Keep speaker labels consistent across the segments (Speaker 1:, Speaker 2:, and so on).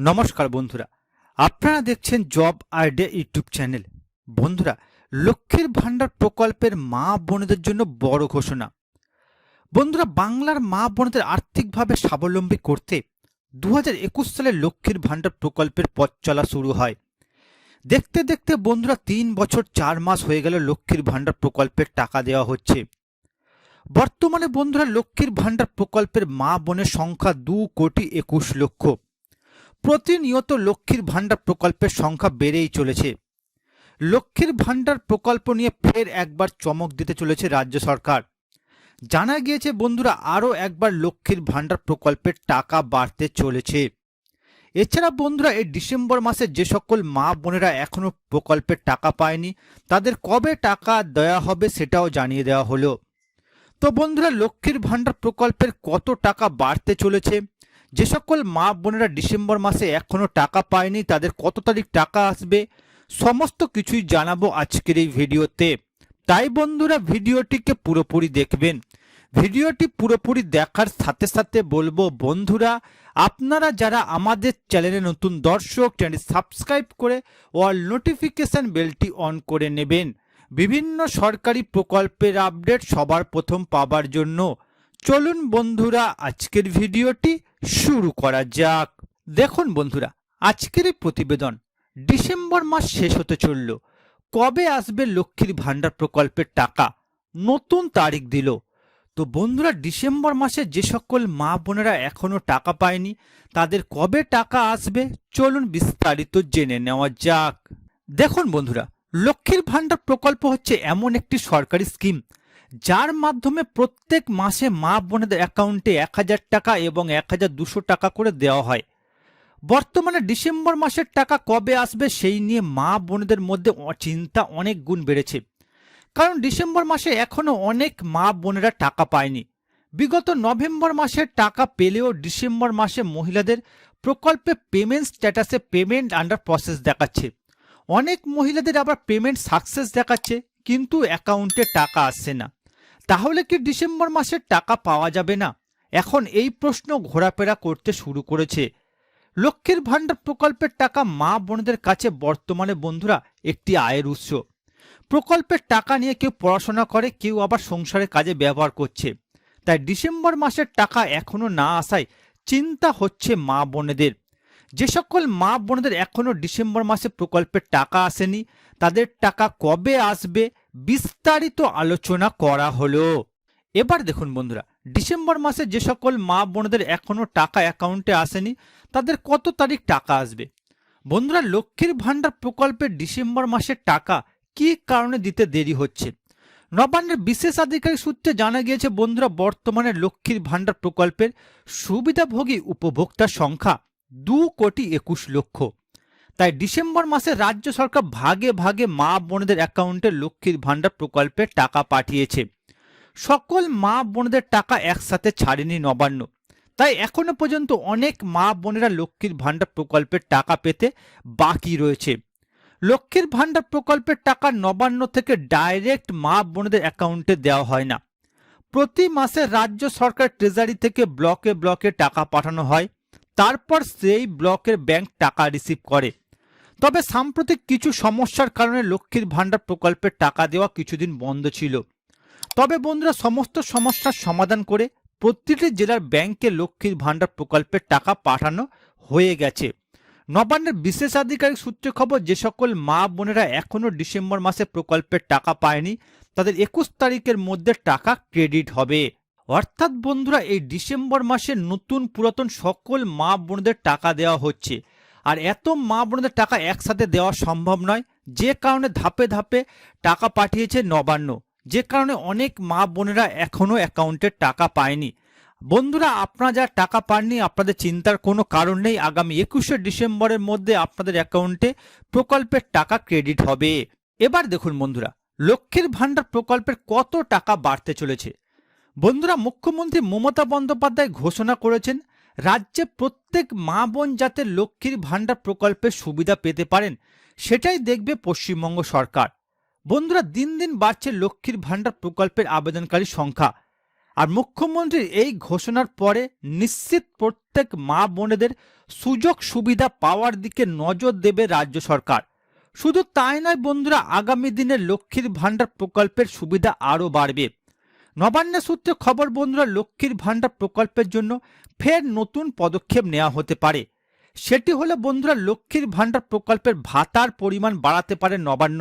Speaker 1: নমস্কার বন্ধুরা। আপনারা দেখছেন জব আইডিয়া ইউটিউব চ্যানেল। বন্ধুরা, লক্ষ্মীর ভাণ্ডার প্রকল্পের মা বোনদের জন্য বড় ঘোষণা। বন্ধুরা, বাংলার মা বোনদের আর্থিকভাবে স্বাবলম্বী করতে দু একুশ সালে লক্ষ্মীর ভাণ্ডার প্রকল্পের পথ চলা শুরু হয়। দেখতে দেখতে বন্ধুরা, তিন বছর চার মাস হয়ে গেল লক্ষ্মীর ভাণ্ডার প্রকল্পের টাকা দেওয়া হচ্ছে। বর্তমানে বন্ধুরা, লক্ষ্মীর ভাণ্ডার প্রকল্পের মা বোনের সংখ্যা দু কোটি একুশ লক্ষ। প্রতিনিয়ত লক্ষ্মীর ভাণ্ডার প্রকল্পের সংখ্যা বেড়েই চলেছে। লক্ষ্মীর ভাণ্ডার প্রকল্প নিয়ে ফের একবার চমক দিতে চলেছে রাজ্য সরকার। জানা গিয়েছে, বন্ধুরা, আরও একবার লক্ষ্মীর ভাণ্ডার প্রকল্পের টাকা বাড়তে চলেছে। এছাড়া, বন্ধুরা, এই ডিসেম্বর মাসে যে সকল মা বোনেরা এখনও প্রকল্পের টাকা পায়নি, তাদের কবে টাকা দেওয়া হবে সেটাও জানিয়ে দেওয়া হলো। তো, বন্ধুরা, লক্ষ্মীর ভাণ্ডার প্রকল্পের কত টাকা বাড়তে চলেছে? যে সকল মা বোনেরা ডিসেম্বর মাসে এখনও টাকা পায়নি, তাদের কত তারিখ টাকা আসবে, সমস্ত কিছুই জানাব আজকের এই ভিডিওতে। তাই বন্ধুরা, ভিডিওটিকে পুরোপুরি দেখবেন। ভিডিওটি পুরোপুরি দেখার সাথে সাথে বলব, বন্ধুরা, আপনারা যারা আমাদের চ্যানেলে নতুন দর্শক চ্যানেল সাবস্ক্রাইব করে অল নোটিফিকেশন বেলটি অন করে নেবেন। বিভিন্ন সরকারি প্রকল্পের আপডেট সবার প্রথম পাবার জন্য। চলুন বন্ধুরা, আজকের ভিডিওটি শুরু করা যাক। দেখুন বন্ধুরা, আজকের এই প্রতিবেদন ডিসেম্বর মাস শেষ হতে চলল। কবে আসবে লক্ষ্মীর ভাণ্ডার প্রকল্পের টাকা? নতুন তারিখ দিল। তো বন্ধুরা, ডিসেম্বর মাসে যে সকল মা বোনেরা এখনও টাকা পায়নি, তাদের কবে টাকা আসবে চলুন বিস্তারিত জেনে নেওয়া যাক। দেখুন বন্ধুরা, লক্ষ্মীর ভাণ্ডার প্রকল্প হচ্ছে এমন একটি সরকারি স্কিম যার মাধ্যমে প্রত্যেক মাসে মা বোনেদের অ্যাকাউন্টে এক হাজার টাকা এবং এক হাজার দুশো টাকা করে দেওয়া হয়। বর্তমানে ডিসেম্বর মাসের টাকা কবে আসবে সেই নিয়ে মা বোনেদের মধ্যে চিন্তা অনেক গুণ বেড়েছে। কারণ ডিসেম্বর মাসে এখনও অনেক মা বোনেরা টাকা পায়নি। বিগত নভেম্বর মাসের টাকা পেলেও ডিসেম্বর মাসে মহিলাদের প্রকল্পে পেমেন্ট স্ট্যাটাসে পেমেন্ট আন্ডার প্রসেস দেখাচ্ছে। অনেক মহিলাদের আবার পেমেন্ট সাকসেস দেখাচ্ছে, কিন্তু অ্যাকাউন্টে টাকা আসছে না। তাহলে কি ডিসেম্বর মাসের টাকা পাওয়া যাবে না? এখন এই প্রশ্ন ঘোরাফেরা করতে শুরু করেছে। লক্ষ্মীর ভাণ্ডার প্রকল্পের টাকা মা বোনদের কাছে বর্তমানে বন্ধুরা একটি আয়ের উৎস। প্রকল্পের টাকা নিয়ে কেউ পড়াশোনা করে, কেউ আবার সংসারের কাজে ব্যবহার করছে। তাই ডিসেম্বর মাসের টাকা এখনও না আসায় চিন্তা হচ্ছে মা বোনেদের। যে সকল মা বোনদের এখনও ডিসেম্বর মাসে প্রকল্পের টাকা আসেনি, তাদের টাকা কবে আসবে বিস্তারিত আলোচনা করা হলো। এবার দেখুন বন্ধুরা, ডিসেম্বর মাসে যে সকল মা বোনদের এখনও টাকা অ্যাকাউন্টে আসেনি, তাদের কত তারিখ টাকা আসবে? বন্ধুরা, লক্ষ্মীর ভাণ্ডার প্রকল্পের ডিসেম্বর মাসের টাকা কি কারণে দিতে দেরি হচ্ছে? নবান্নের বিশেষ আধিকারিক সূত্রে জানা গিয়েছে, বন্ধুরা, বর্তমানে লক্ষ্মীর ভাণ্ডার প্রকল্পের সুবিধাভোগী উপভোক্তার সংখ্যা দু কোটি একুশ লক্ষ। তাই ডিসেম্বর মাসে রাজ্য সরকার ভাগে ভাগে মা বোনদের অ্যাকাউন্টে লক্ষ্মীর ভাণ্ডার প্রকল্পে টাকা পাঠিয়েছে। সকল মা বোনদের টাকা একসাথে ছাড়েনি নবান্ন। তাই এখনও পর্যন্ত অনেক মা বোনেরা লক্ষ্মীর ভাণ্ডার প্রকল্পের টাকা পেতে বাকি রয়েছে। লক্ষ্মীর ভাণ্ডার প্রকল্পের টাকা নবান্ন থেকে ডাইরেক্ট মা বোনদের অ্যাকাউন্টে দেওয়া হয় না। প্রতি মাসে রাজ্য সরকার ট্রেজারি থেকে ব্লকে ব্লকে টাকা পাঠানো হয়। তারপর সেই ব্লকের ব্যাংক টাকা রিসিভ করে। তবে সাম্প্রতিক কিছু সমস্যার কারণে লক্ষ্মীর ভাণ্ডার প্রকল্পের টাকা দেওয়া কিছুদিন বন্ধ ছিল। তবে বন্ধুরা সমস্ত সমস্যার সমাধান করে প্রতিটি জেলার ব্যাংকে লক্ষ্মীর ভাণ্ডার প্রকল্পের টাকা পাঠানো হয়ে গেছে। নবান্নের বিশেষ আধিকারিক সূত্রে খবর, যে সকল মা বোনেরা এখনও ডিসেম্বর মাসে প্রকল্পের টাকা পায়নি, তাদের একুশ তারিখের মধ্যে টাকা ক্রেডিট হবে। অর্থাৎ বন্ধুরা, এই ডিসেম্বর মাসে নতুন পুরাতন সকল মা বোনদের টাকা দেওয়া হচ্ছে। আর এত মা বোনদের টাকা একসাথে দেওয়া সম্ভব নয়। যে কারণে ধাপে ধাপে টাকা পাঠিয়েছে নবান্ন। যে কারণে অনেক মা বোনেরা এখনও অ্যাকাউন্টে টাকা পায়নি। বন্ধুরা, আপনারা যা টাকা পাননি, আপনাদের চিন্তার কোনো কারণ নেই। আগামী একুশে ডিসেম্বরের মধ্যে আপনাদের অ্যাকাউন্টে প্রকল্পের টাকা ক্রেডিট হবে। এবার দেখুন বন্ধুরা, লক্ষ্মীর ভাণ্ডার প্রকল্পের কত টাকা বাড়তে চলেছে? বন্ধুরা, মুখ্যমন্ত্রী মমতা বন্দ্যোপাধ্যায় ঘোষণা করেছেন রাজ্যে প্রত্যেক মা বোন যাতে লক্ষ্মীর ভাণ্ডার প্রকল্পের সুবিধা পেতে পারেন, সেটাই দেখবে পশ্চিমবঙ্গ সরকার। বন্ধুরা, দিন দিন বাড়ছে লক্ষ্মীর ভাণ্ডার প্রকল্পের আবেদনকারী সংখ্যা। আর মুখ্যমন্ত্রীর এই ঘোষণার পরে নিশ্চিত প্রত্যেক মা বোনেদের সুযোগ সুবিধা পাওয়ার দিকে নজর দেবে রাজ্য সরকার। শুধু তাই নয় বন্ধুরা, আগামী দিনে লক্ষ্মীর ভাণ্ডার প্রকল্পের সুবিধা আরও বাড়বে। নবান্ন সূত্রে খবর, বন্ধুরা, লক্ষ্মীর ভাণ্ডার প্রকল্পের জন্য ফের নতুন পদক্ষেপ নেওয়া হতে পারে। সেটি হলো, বন্ধুরা, লক্ষ্মীর ভাণ্ডার প্রকল্পের ভাতার পরিমাণ বাড়াতে পারে নবান্ন।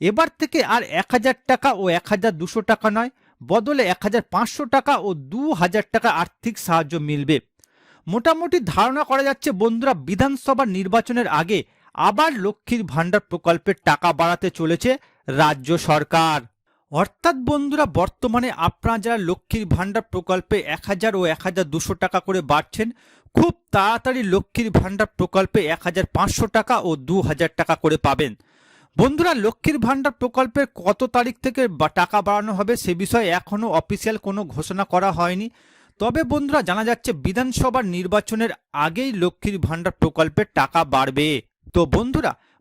Speaker 1: এবার থেকে আর এক হাজার টাকা ও এক হাজার দুশো টাকা নয়, বদলে এক হাজার পাঁচশো টাকা ও দু হাজার টাকা আর্থিক সাহায্য মিলবে। মোটামুটি ধারণা করা যাচ্ছে, বন্ধুরা, বিধানসভা নির্বাচনের আগে আবার লক্ষ্মীর ভাণ্ডার প্রকল্পের টাকা বাড়াতে চলেছে রাজ্য সরকার। অর্থাৎ বন্ধুরা, বর্তমানে আপনারা যারা লক্ষ্মীর ভাণ্ডার প্রকল্পে এক হাজার ও এক হাজার দুশো টাকা করে বাড়ছেন, খুব তাড়াতাড়ি লক্ষ্মীর ভাণ্ডার প্রকল্পে এক হাজার পাঁচশো টাকা ও দু হাজার টাকা করে পাবেন। বন্ধুরা, লক্ষ্মীর ভাণ্ডার প্রকল্পের কত তারিখ থেকে টাকা বাড়ানো হবে সে বিষয়ে এখনও অফিসিয়াল কোনো ঘোষণা করা হয়নি। তবে বন্ধুরা, জানা যাচ্ছে বিধানসভার নির্বাচনের আগেই লক্ষ্মীর ভাণ্ডার প্রকল্পের টাকা বাড়বে। তো বন্ধুরা